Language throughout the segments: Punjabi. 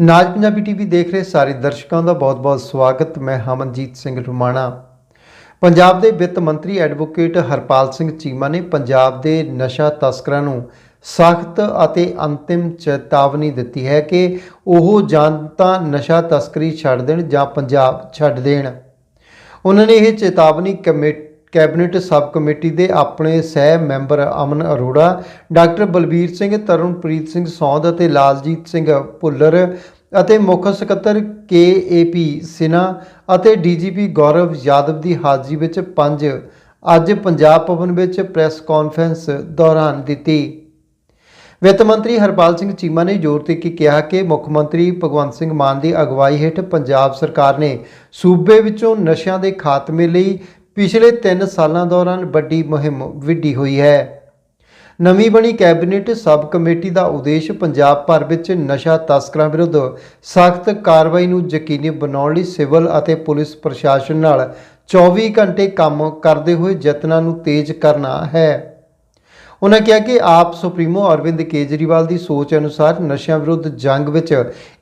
ਨਾਜ ਪੰਜਾਬੀ ਟੀਵੀ ਦੇਖ ਰਹੇ ਸਾਰੇ ਦਰਸ਼ਕਾਂ ਦਾ ਬਹੁਤ-ਬਹੁਤ ਸਵਾਗਤ। ਮੈਂ ਹਮਨਜੀਤ ਸਿੰਘ ਰੁਮਾਣਾ। ਪੰਜਾਬ ਦੇ ਵਿੱਤ ਮੰਤਰੀ ਐਡਵੋਕੇਟ ਹਰਪਾਲ ਸਿੰਘ ਚੀਮਾ ਨੇ ਪੰਜਾਬ ਦੇ ਨਸ਼ਾ ਤਸਕਰਾਂ ਨੂੰ ਸਖਤ ਅਤੇ ਅੰਤਿਮ ਚੇਤਾਵਨੀ ਦਿੱਤੀ ਹੈ ਕਿ ਉਹ ਜਾਂ ਤਾਂ ਨਸ਼ਾ ਤਸਕਰੀ ਛੱਡ ਦੇਣ ਜਾਂ ਪੰਜਾਬ ਛੱਡ ਦੇਣ। ਉਹਨਾਂ ਨੇ ਇਹ ਚੇਤਾਵਨੀ ਕਮੇ- ਕੈਬਨਿਟ ਸਬ ਕਮੇਟੀ ਦੇ ਆਪਣੇ ਸਹਿ ਮੈਂਬਰ ਅਮਨ ਅਰੋੜਾ, ਡਾਕਟਰ ਬਲਬੀਰ ਸਿੰਘ, ਤਰਨਪ੍ਰੀਤ ਸਿੰਘ ਸੌਂਦ ਅਤੇ ਲਾਲਜੀਤ ਸਿੰਘ ਭੁੱਲਰ ਅਤੇ ਮੁੱਖ ਸਕੱਤਰ ਕੇਏਪੀ ਸਿਨਾ ਅਤੇ ਡੀਜੀਪੀ ਗੌਰਵ ਯਾਦਵ ਦੀ ਹਾਜ਼ਰੀ ਵਿੱਚ ਪੰਜ, ਅੱਜ ਪੰਜਾਬ ਭਵਨ ਵਿੱਚ ਪ੍ਰੈਸ ਕਾਨਫਰੰਸ ਦੌਰਾਨ ਦਿੱਤੀ। ਵਿੱਤ ਮੰਤਰੀ ਹਰਪਾਲ ਸਿੰਘ ਚੀਮਾ ਨੇ ਜ਼ੋਰ ਦੇ ਕੇ ਕਿਹਾ ਕਿ ਮੁੱਖ ਮੰਤਰੀ ਭਗਵੰਤ ਸਿੰਘ ਮਾਨ ਦੀ ਅਗਵਾਈ ਹੇਠ ਪੰਜਾਬ ਸਰਕਾਰ ਨੇ ਸੂਬੇ ਵਿੱਚੋਂ ਨਸ਼ਿਆਂ ਦੇ ਖਾਤਮੇ ਲਈ ਪਿਛਲੇ 3 ਸਾਲਾਂ ਦੌਰਾਨ ਵੱਡੀ ਮੁਹਿੰਮ ਵਿੱਢੀ ਹੋਈ ਹੈ। ਨਵੀਂ ਬਣੀ ਕੈਬਨਿਟ ਸਬ ਕਮੇਟੀ ਦਾ ਉਦੇਸ਼ ਪੰਜਾਬ ਭਰ ਵਿੱਚ ਨਸ਼ਾ ਤਸਕਰਾਂ ਵਿਰੁੱਧ ਸਖਤ ਕਾਰਵਾਈ ਨੂੰ ਯਕੀਨੀ ਬਣਾਉਣ ਲਈ ਸਿਵਲ ਅਤੇ ਪੁਲਿਸ ਪ੍ਰਸ਼ਾਸਨ ਨਾਲ 24 ਘੰਟੇ ਕੰਮ ਕਰਦੇ ਹੋਏ ਯਤਨਾਂ ਨੂੰ ਤੇਜ਼ ਕਰਨਾ ਹੈ। ਉਹਨਾਂ ਕਿਹਾ ਕਿ ਆਪ ਸੁਪਰੀਮੋ ਅਰਵਿੰਦ ਕੇਜਰੀਵਾਲ ਦੀ ਸੋਚ ਅਨੁਸਾਰ ਨਸ਼ਿਆਂ ਵਿਰੁੱਧ ਜੰਗ ਵਿੱਚ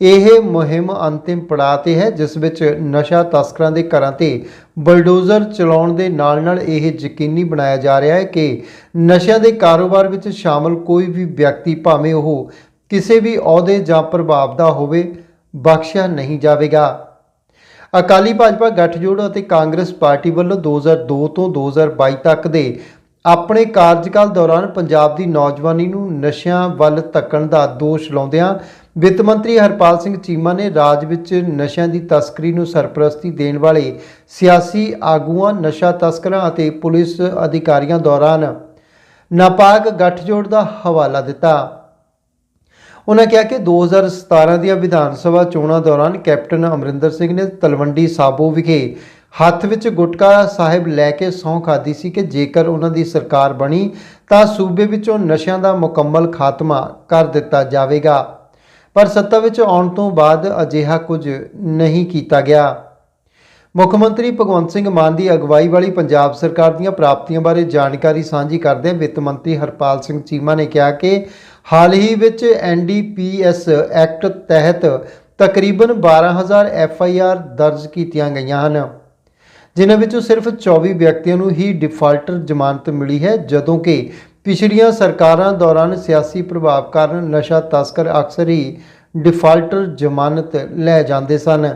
ਇਹ ਮੁਹਿੰਮ ਅੰਤਿਮ ਪੜਾਅ ਤੇ ਹੈ, ਜਿਸ ਵਿੱਚ ਨਸ਼ਾ ਤਸਕਰਾਂ ਦੇ ਘਰਾਂ ਤੇ ਬਲਡੋਜ਼ਰ ਚਲਾਉਣ ਦੇ ਨਾਲ-ਨਾਲ ਇਹ ਯਕੀਨੀ ਬਣਾਇਆ ਜਾ ਰਿਹਾ ਹੈ ਕਿ ਨਸ਼ਿਆਂ ਦੇ ਕਾਰੋਬਾਰ ਵਿੱਚ ਸ਼ਾਮਲ ਕੋਈ ਵੀ ਵਿਅਕਤੀ ਭਾਵੇਂ ਉਹ ਕਿਸੇ ਵੀ ਅਹੁਦੇ ਜਾਂ ਪ੍ਰਭਾਵ ਦਾ ਹੋਵੇ, ਬਖਸ਼ਿਆ ਨਹੀਂ ਜਾਵੇਗਾ। ਅਕਾਲੀ ਭਾਜਪਾ ਗੱਠਜੋੜ ਅਤੇ ਕਾਂਗਰਸ ਪਾਰਟੀ ਵੱਲੋਂ 2002 ਤੋਂ 2022 ਤੱਕ ਦੇ ਆਪਣੇ ਕਾਰਜਕਾਲ ਦੌਰਾਨ ਪੰਜਾਬ ਦੀ ਨੌਜਵਾਨੀ ਨੂੰ ਨਸ਼ਿਆਂ ਵੱਲ ਧੱਕਣ ਦਾ ਦੋਸ਼ ਲਾਉਂਦਿਆਂ ਵਿੱਤ ਮੰਤਰੀ ਹਰਪਾਲ ਸਿੰਘ ਚੀਮਾ ਨੇ ਰਾਜ ਵਿੱਚ ਨਸ਼ਿਆਂ ਦੀ ਤਸਕਰੀ ਨੂੰ ਸਰਪ੍ਰਸਤੀ ਦੇਣ ਵਾਲੇ ਸਿਆਸੀ ਆਗੂਆਂ, ਨਸ਼ਾ ਤਸਕਰਾਂ ਅਤੇ ਪੁਲਿਸ ਅਧਿਕਾਰੀਆਂ ਦੌਰਾਨ ਨਾਪਾਕ ਗੱਠਜੋੜ ਦਾ ਹਵਾਲਾ ਦਿੱਤਾ। ਉਹਨਾਂ ਕਿਹਾ ਕਿ 2017 ਦੀਆਂ ਵਿਧਾਨ ਸਭਾ ਚੋਣਾਂ ਦੌਰਾਨ ਕੈਪਟਨ ਅਮਰਿੰਦਰ ਸਿੰਘ ਨੇ ਤਲਵੰਡੀ ਸਾਬੋ ਵਿਖੇ ਹੱਥ ਵਿੱਚ ਗੁਟਕਾ ਸਾਹਿਬ ਲੈ ਕੇ ਸਹੁੰ ਖਾਦੀ ਸੀ ਕਿ ਜੇਕਰ ਉਹਨਾਂ ਦੀ ਸਰਕਾਰ ਬਣੀ, ਤਾਂ ਸੂਬੇ ਵਿੱਚੋਂ ਨਸ਼ਿਆਂ ਦਾ ਮੁਕੰਮਲ ਖਾਤਮਾ ਕਰ ਦਿੱਤਾ ਜਾਵੇਗਾ। ਪਰ ਸੱਤਾ ਵਿੱਚ ਆਉਣ ਤੋਂ ਬਾਅਦ ਅਜਿਹਾ ਕੁਝ ਨਹੀਂ ਕੀਤਾ ਗਿਆ। ਮੁੱਖ ਮੰਤਰੀ ਭਗਵੰਤ ਸਿੰਘ ਮਾਨ ਦੀ ਅਗਵਾਈ ਵਾਲੀ ਪੰਜਾਬ ਸਰਕਾਰ ਦੀਆਂ ਪ੍ਰਾਪਤੀਆਂ ਬਾਰੇ ਜਾਣਕਾਰੀ ਸਾਂਝੀ ਕਰਦਿਆਂ ਵਿੱਤ ਮੰਤਰੀ ਹਰਪਾਲ ਸਿੰਘ ਚੀਮਾ ਨੇ ਕਿਹਾ ਕਿ ਹਾਲ ਹੀ ਵਿੱਚ ਐਨਡੀਪੀਐਸ ਐਕਟ ਤਹਿਤ ਤਕਰੀਬਨ 12000 ਐਫਆਈਆਰ ਦਰਜ ਕੀਤੀਆਂ ਗਈਆਂ ਹਨ। ਜਿਨ੍ਹਾਂ ਵਿੱਚੋਂ ਸਿਰਫ 24 ਵਿਅਕਤੀਆਂ ਨੂੰ ਹੀ ਡਿਫਾਲਟਰ ਜ਼ਮਾਨਤ ਮਿਲੀ ਹੈ, ਜਦੋਂ ਕਿ ਪਿਛਲੀਆਂ ਸਰਕਾਰਾਂ ਦੌਰਾਨ ਸਿਆਸੀ ਪ੍ਰਭਾਵ ਕਾਰਨ ਨਸ਼ਾ ਤਸਕਰ ਅਕਸਰ ਹੀ ਡਿਫਾਲਟਰ ਜ਼ਮਾਨਤ ਲੈ ਜਾਂਦੇ ਸਨ।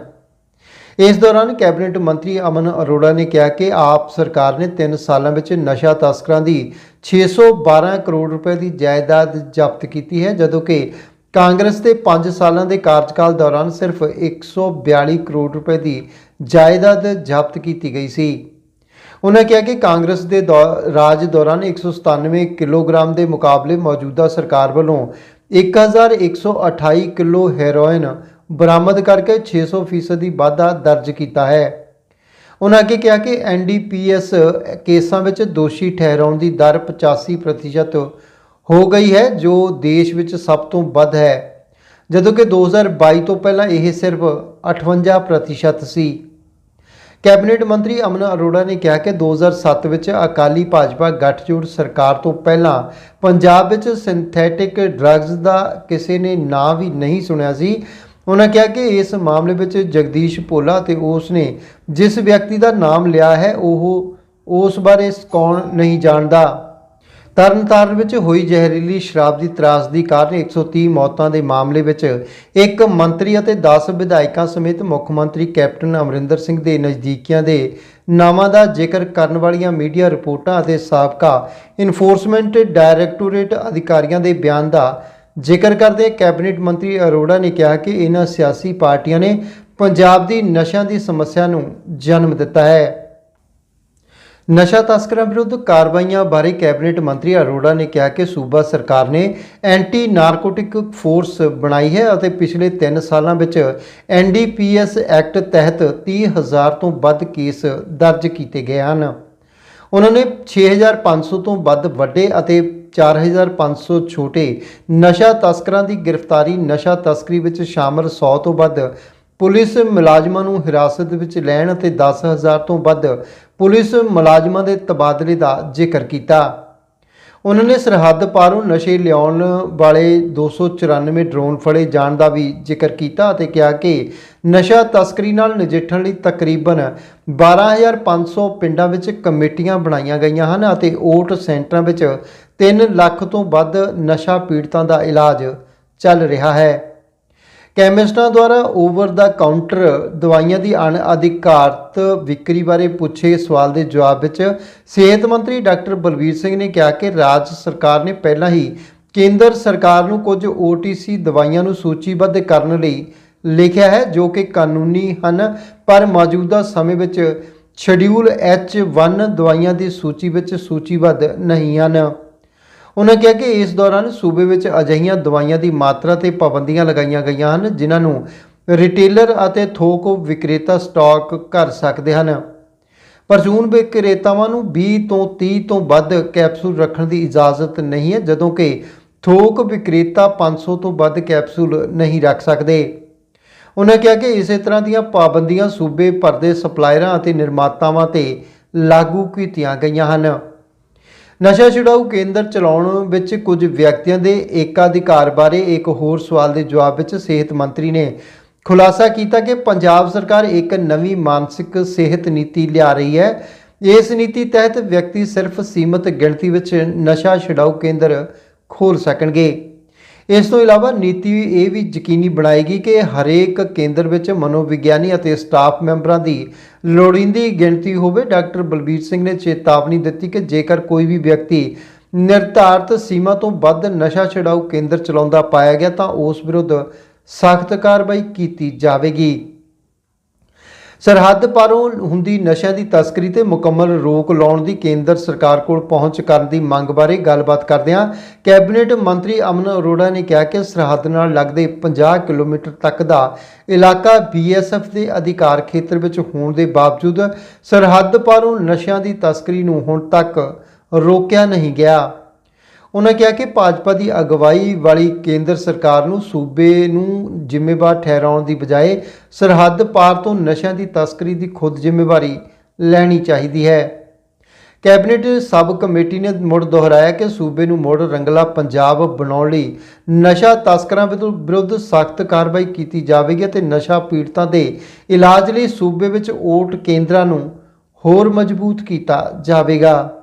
ਇਸ ਦੌਰਾਨ ਕੈਬਨਿਟ ਮੰਤਰੀ ਅਮਨ ਅਰੋੜਾ ਨੇ ਕਿਹਾ ਕਿ ਆਪ ਸਰਕਾਰ ਨੇ 3 ਸਾਲਾਂ ਵਿੱਚ ਨਸ਼ਾ ਤਸਕਰਾਂ ਦੀ 612 ਕਰੋੜ ਰੁਪਏ ਦੀ ਜਾਇਦਾਦ ਜ਼ਬਤ ਕੀਤੀ ਹੈ, ਜਦੋਂ ਕਿ ਕਾਂਗਰਸ ਦੇ 5 ਸਾਲਾਂ ਦੇ ਕਾਰਜਕਾਲ ਦੌਰਾਨ ਸਿਰਫ 142 ਕਰੋੜ ਰੁਪਏ ਦੀ ਜਾਇਦਾਦ ਜ਼ਬਤ ਕੀਤੀ ਗਈ ਸੀ। ਉਹਨਾਂ ਕਿਹਾ ਕਿ ਕਾਂਗਰਸ ਦੇ ਦੌ- ਰਾਜ ਦੌਰਾਨ 197 ਕਿਲੋਗ੍ਰਾਮ ਦੇ ਮੁਕਾਬਲੇ ਮੌਜੂਦਾ ਸਰਕਾਰ ਵੱਲੋਂ 1128 ਕਿਲੋ ਹੈਰੋਇਨ ਬਰਾਮਦ ਕਰਕੇ 600% ਦੀ ਵਾਧਾ ਦਰਜ ਕੀਤਾ ਹੈ। ਉਹਨਾਂ ਅੱਗੇ ਕਿਹਾ ਕਿ ਐਨਡੀਪੀਐਸ ਕੇਸਾਂ ਵਿੱਚ ਦੋਸ਼ੀ ਠਹਿਰਾਉਣ ਦੀ ਦਰ 85% ਹੋ ਗਈ ਹੈ, ਜੋ ਦੇਸ਼ ਵਿੱਚ ਸਭ ਤੋਂ ਵੱਧ ਹੈ। ਜਦੋਂ ਕਿ 2022 ਤੋਂ ਪਹਿਲਾਂ ਇਹ ਸਿਰਫ 58% ਸੀ। ਕੈਬਨਿਟ ਮੰਤਰੀ ਅਮਨ ਅਰੋੜਾ ਨੇ ਕਿਹਾ ਕਿ 2007 ਵਿੱਚ ਅਕਾਲੀ ਭਾਜਪਾ ਗੱਠਜੋੜ ਸਰਕਾਰ ਤੋਂ ਪਹਿਲਾਂ ਪੰਜਾਬ ਵਿੱਚ ਸਿੰਥੈਟਿਕ ਡਰੱਗਸ ਦਾ ਕਿਸੇ ਨੇ ਨਾਂ ਵੀ ਨਹੀਂ ਸੁਣਿਆ ਸੀ। ਉਹਨਾਂ ਕਿਹਾ ਕਿ ਇਸ ਮਾਮਲੇ ਵਿੱਚ ਜਗਦੀਸ਼ ਭੋਲਾ ਤੇ ਉਸ ਨੇ ਜਿਸ ਵਿਅਕਤੀ ਦਾ ਨਾਮ ਲਿਆ ਹੈ, ਉਹ ਉਸ ਬਾਰੇ ਕੌਣ ਨਹੀਂ ਜਾਣਦਾ। ਤਰਨਤਾਰਨ ਵਿੱਚ ਹੋਈ ਜ਼ਹਿਰੀਲੀ ਸ਼ਰਾਬ ਦੀ ਤਰਾਸਦੀ ਕਾਰਨ 130 ਮੌਤਾਂ ਦੇ ਮਾਮਲੇ ਵਿੱਚ ਇੱਕ ਮੰਤਰੀ ਅਤੇ 10 ਵਿਧਾਇਕਾਂ ਸਮੇਤ ਮੁੱਖ ਮੰਤਰੀ ਕੈਪਟਨ ਅਮਰਿੰਦਰ ਸਿੰਘ ਦੇ ਨਜ਼ਦੀਕੀਆਂ ਦੇ ਨਾਵਾਂ ਦਾ ਜ਼ਿਕਰ ਕਰਨ ਵਾਲੀਆਂ ਮੀਡੀਆ ਰਿਪੋਰਟਾਂ ਅਤੇ ਸਾਬਕਾ ਇਨਫੋਰਸਮੈਂਟ ਡਾਇਰੈਕਟੋਰੇਟ ਅਧਿਕਾਰੀਆਂ ਦੇ ਬਿਆਨ ਦਾ ਜ਼ਿਕਰ ਕਰਦੇ ਕੈਬਨਿਟ ਮੰਤਰੀ ਅਰੋੜਾ ਨੇ ਕਿਹਾ ਕਿ ਇਹਨਾਂ ਸਿਆਸੀ ਪਾਰਟੀਆਂ ਨੇ ਪੰਜਾਬ ਦੀ ਨਸ਼ਿਆਂ ਦੀ ਸਮੱਸਿਆ ਨੂੰ ਜਨਮ ਦਿੱਤਾ ਹੈ। ਨਸ਼ਾ ਤਸਕਰਾਂ ਵਿਰੁੱਧ ਕਾਰਵਾਈਆਂ ਬਾਰੇ ਕੈਬਨਿਟ ਮੰਤਰੀ ਅਰੋੜਾ ਨੇ ਕਿਹਾ ਕਿ ਸੂਬਾ ਸਰਕਾਰ ਨੇ ਐਂਟੀ ਨਾਰਕੋਟਿਕ ਫੋਰਸ ਬਣਾਈ ਹੈ ਅਤੇ ਪਿਛਲੇ 3 ਸਾਲਾਂ ਵਿੱਚ ਐਨਡੀਪੀਐਸ ਐਕਟ ਤਹਿਤ 30000 ਤੋਂ ਵੱਧ ਕੇਸ ਦਰਜ ਕੀਤੇ ਗਏ ਹਨ। ਉਹਨਾਂ ਨੇ 6500 ਤੋਂ ਵੱਧ ਵੱਡੇ ਅਤੇ 4500 ਛੋਟੇ ਨਸ਼ਾ ਤਸਕਰਾਂ ਦੀ ਗ੍ਰਿਫਤਾਰੀ, ਨਸ਼ਾ ਤਸਕਰੀ ਵਿੱਚ ਸ਼ਾਮਲ 100 ਤੋਂ ਵੱਧ ਪੁਲਿਸ ਮੁਲਾਜ਼ਮਾਂ ਨੂੰ ਹਿਰਾਸਤ ਵਿੱਚ ਲੈਣ ਅਤੇ 10000 ਤੋਂ ਵੱਧ ਪੁਲਿਸ ਮੁਲਾਜ਼ਮਾਂ ਦੇ ਤਬਾਦਲੇ ਦਾ ਜ਼ਿਕਰ ਕੀਤਾ। ਉਹਨਾਂ ਨੇ ਸਰਹੱਦ ਪਾਰੋਂ ਨਸ਼ੇ ਲਿਆਉਣ ਵਾਲੇ 294 ਡਰੋਨ ਫੜੇ ਜਾਣ ਦਾ ਵੀ ਜ਼ਿਕਰ ਕੀਤਾ ਅਤੇ ਕਿਹਾ ਕਿ ਨਸ਼ਾ ਤਸਕਰੀ ਨਾਲ ਨਜਿੱਠਣ ਲਈ ਤਕਰੀਬਨ 12500 ਪਿੰਡਾਂ ਵਿੱਚ ਕਮੇਟੀਆਂ ਬਣਾਈਆਂ ਗਈਆਂ ਹਨ ਅਤੇ ਓਟ ਸੈਂਟਰਾਂ ਵਿੱਚ 3 ਲੱਖ ਤੋਂ ਵੱਧ ਨਸ਼ਾ ਪੀੜਤਾਂ ਦਾ ਇਲਾਜ ਚੱਲ ਰਿਹਾ ਹੈ। ਕੈਮਿਸਟਾਂ ਦੁਆਰਾ ਓਵਰ ਦਾ ਕਾਊਂਟਰ ਦਵਾਈਆਂ ਦੀ ਅਣਅਧਿਕਾਰਤ ਵਿਕਰੀ ਬਾਰੇ ਪੁੱਛੇ ਸਵਾਲ ਦੇ ਜਵਾਬ ਵਿੱਚ ਸਿਹਤ ਮੰਤਰੀ ਡਾਕਟਰ ਬਲਵੀਰ ਸਿੰਘ ਨੇ ਕਿਹਾ ਕਿ ਰਾਜ ਸਰਕਾਰ ਨੇ ਪਹਿਲਾਂ ਹੀ ਕੇਂਦਰ ਸਰਕਾਰ ਨੂੰ ਕੁਝ OTC ਦਵਾਈਆਂ ਨੂੰ ਸੂਚੀਬੱਧ ਕਰਨ ਲਈ ਲਿਖਿਆ ਹੈ, ਜੋ ਕਿ ਕਾਨੂੰਨੀ ਹਨ, ਪਰ ਮੌਜੂਦਾ ਸਮੇਂ ਵਿੱਚ ਸ਼ਡਿਊਲ H1 ਦਵਾਈਆਂ ਦੀ ਸੂਚੀ ਵਿੱਚ ਸੂਚੀਬੱਧ ਨਹੀਂ ਹਨ। ਉਹਨਾਂ ਕਿਹਾ ਕਿ ਇਸ ਦੌਰਾਨ ਸੂਬੇ ਵਿੱਚ ਅਜਿਹੀਆਂ ਦਵਾਈਆਂ ਦੀ ਮਾਤਰਾ ਤੇ ਪਾਬੰਦੀਆਂ ਲਗਾਈਆਂ ਗਈਆਂ ਹਨ, ਜਿਨ੍ਹਾਂ ਨੂੰ ਰਿਟੇਲਰ ਅਤੇ ਥੋਕ ਵਿਕਰੇਤਾ ਸਟਾਕ ਕਰ ਸਕਦੇ ਹਨ। ਪਰਚੂਨ ਵਿਕਰੇਤਾਵਾਂ ਨੂੰ 20 ਤੋਂ 30 ਤੋਂ ਵੱਧ ਕੈਪਸੂਲ ਰੱਖਣ ਦੀ ਇਜਾਜ਼ਤ ਨਹੀਂ ਹੈ, ਜਦੋਂ ਕਿ ਥੋਕ ਵਿਕਰੇਤਾ 500 ਤੋਂ ਵੱਧ ਕੈਪਸੂਲ ਨਹੀਂ ਰੱਖ ਸਕਦੇ। ਉਹਨਾਂ ਕਿਹਾ ਕਿ ਇਸੇ ਤਰ੍ਹਾਂ ਦੀਆਂ ਪਾਬੰਦੀਆਂ ਸੂਬੇ ਭਰ ਦੇ ਸਪਲਾਇਰਾਂ ਅਤੇ ਨਿਰਮਾਤਾਵਾਂ ਤੇ ਲਾਗੂ ਕੀਤੀਆਂ ਗਈਆਂ ਹਨ। ਨਸ਼ਾ ਛੁਡਾਊ ਕੇਂਦਰ ਚਲਾਉਣ ਵਿੱਚ ਕੁਝ ਵਿਅਕਤੀਆਂ ਦੇ ਏਕਾਧਿਕਾਰ ਬਾਰੇ ਇੱਕ ਹੋਰ ਸਵਾਲ ਦੇ ਜਵਾਬ ਵਿੱਚ ਸਿਹਤ ਮੰਤਰੀ ਨੇ ਖੁਲਾਸਾ ਕੀਤਾ ਕਿ ਪੰਜਾਬ ਸਰਕਾਰ ਇੱਕ ਨਵੀਂ ਮਾਨਸਿਕ ਸਿਹਤ ਨੀਤੀ ਲਿਆ ਰਹੀ ਹੈ। ਇਸ ਨੀਤੀ ਤਹਿਤ ਵਿਅਕਤੀ ਸਿਰਫ ਸੀਮਤ ਗਿਣਤੀ ਵਿੱਚ ਨਸ਼ਾ ਛੁਡਾਊ ਕੇਂਦਰ ਖੋਲ ਸਕਣਗੇ। ਇਸ ਤੋਂ ਇਲਾਵਾ ਨੀਤੀ ਇਹ ਵੀ ਯਕੀਨੀ ਬਣਾਏਗੀ ਕਿ ਹਰੇਕ ਕੇਂਦਰ ਵਿੱਚ ਮਨੋਵਿਗਿਆਨੀ ਅਤੇ ਸਟਾਫ ਮੈਂਬਰਾਂ ਦੀ ਲੋੜੀਂਦੀ ਗਿਣਤੀ ਹੋਵੇ। ਡਾਕਟਰ ਬਲਬੀਰ ਸਿੰਘ ਨੇ ਚੇਤਾਵਨੀ ਦਿੱਤੀ ਕਿ ਜੇਕਰ ਕੋਈ ਵੀ ਵਿਅਕਤੀ ਨਿਰਧਾਰਤ ਸੀਮਾ ਤੋਂ ਵੱਧ ਨਸ਼ਾ ਛਡਾਊ ਕੇਂਦਰ ਚਲਾਉਂਦਾ ਪਾਇਆ ਗਿਆ ਤਾਂ ਉਸ ਵਿਰੁੱਧ ਸਖਤ ਕਾਰਵਾਈ ਕੀਤੀ ਜਾਵੇਗੀ। ਸਰਹੱਦ ਪਾਰੋਂ ਹੁੰਦੀ ਨਸ਼ਿਆਂ ਦੀ ਤਸਕਰੀ ਤੇ ਮੁਕੰਮਲ ਰੋਕ ਲਾਉਣ ਦੀ ਕੇਂਦਰ ਸਰਕਾਰ ਕੋਲ ਪਹੁੰਚ ਕਰਨ ਦੀ ਮੰਗ ਬਾਰੇ ਗੱਲਬਾਤ ਕਰਦਿਆਂ ਕੈਬਨਿਟ ਮੰਤਰੀ ਅਮਨ ਅਰੋੜਾ ਨੇ ਕਿਹਾ ਕਿ ਸਰਹੱਦ ਨਾਲ ਲੱਗਦੇ 50 ਕਿਲੋਮੀਟਰ ਤੱਕ ਦਾ ਇਲਾਕਾ ਬੀਐਸਐਫ ਦੇ ਅਧਿਕਾਰ ਖੇਤਰ ਵਿੱਚ ਹੋਣ ਦੇ ਬਾਵਜੂਦ ਸਰਹੱਦ ਪਾਰੋਂ ਨਸ਼ਿਆਂ ਦੀ ਤਸਕਰੀ ਨੂੰ ਹੁਣ ਤੱਕ ਰੋਕਿਆ ਨਹੀਂ ਗਿਆ। ਉਹਨਾਂ ਕਿਹਾ ਕਿ ਭਾਜਪਾ ਦੀ ਅਗਵਾਈ ਵਾਲੀ ਕੇਂਦਰ ਸਰਕਾਰ ਨੂੰ ਸੂਬੇ ਨੂੰ ਜ਼ਿੰਮੇਵਾਰ ਠਹਿਰਾਉਣ ਦੀ ਬਜਾਏ ਸਰਹੱਦ ਪਾਰ ਤੋਂ ਨਸ਼ਿਆਂ ਦੀ ਤਸਕਰੀ ਦੀ ਖੁਦ ਜ਼ਿੰਮੇਵਾਰੀ ਲੈਣੀ ਚਾਹੀਦੀ ਹੈ। ਕੈਬਨਿਟ ਸਬ ਕਮੇਟੀ ਨੇ ਮੁੜ ਦੁਹਰਾਇਆ ਕਿ ਸੂਬੇ ਨੂੰ ਮੁੜ ਰੰਗਲਾ ਪੰਜਾਬ ਬਣਾਉਣ ਲਈ ਨਸ਼ਾ ਤਸਕਰਾਂ ਵਿਰੁ- ਵਿਰੁੱਧ ਸਖਤ ਕਾਰਵਾਈ ਕੀਤੀ ਜਾਵੇਗੀ ਅਤੇ ਨਸ਼ਾ ਪੀੜਤਾਂ ਦੇ ਇਲਾਜ ਲਈ ਸੂਬੇ ਵਿੱਚ ਓਟ ਕੇਂਦਰਾਂ ਨੂੰ ਹੋਰ ਮਜ਼ਬੂਤ ਕੀਤਾ ਜਾਵੇਗਾ।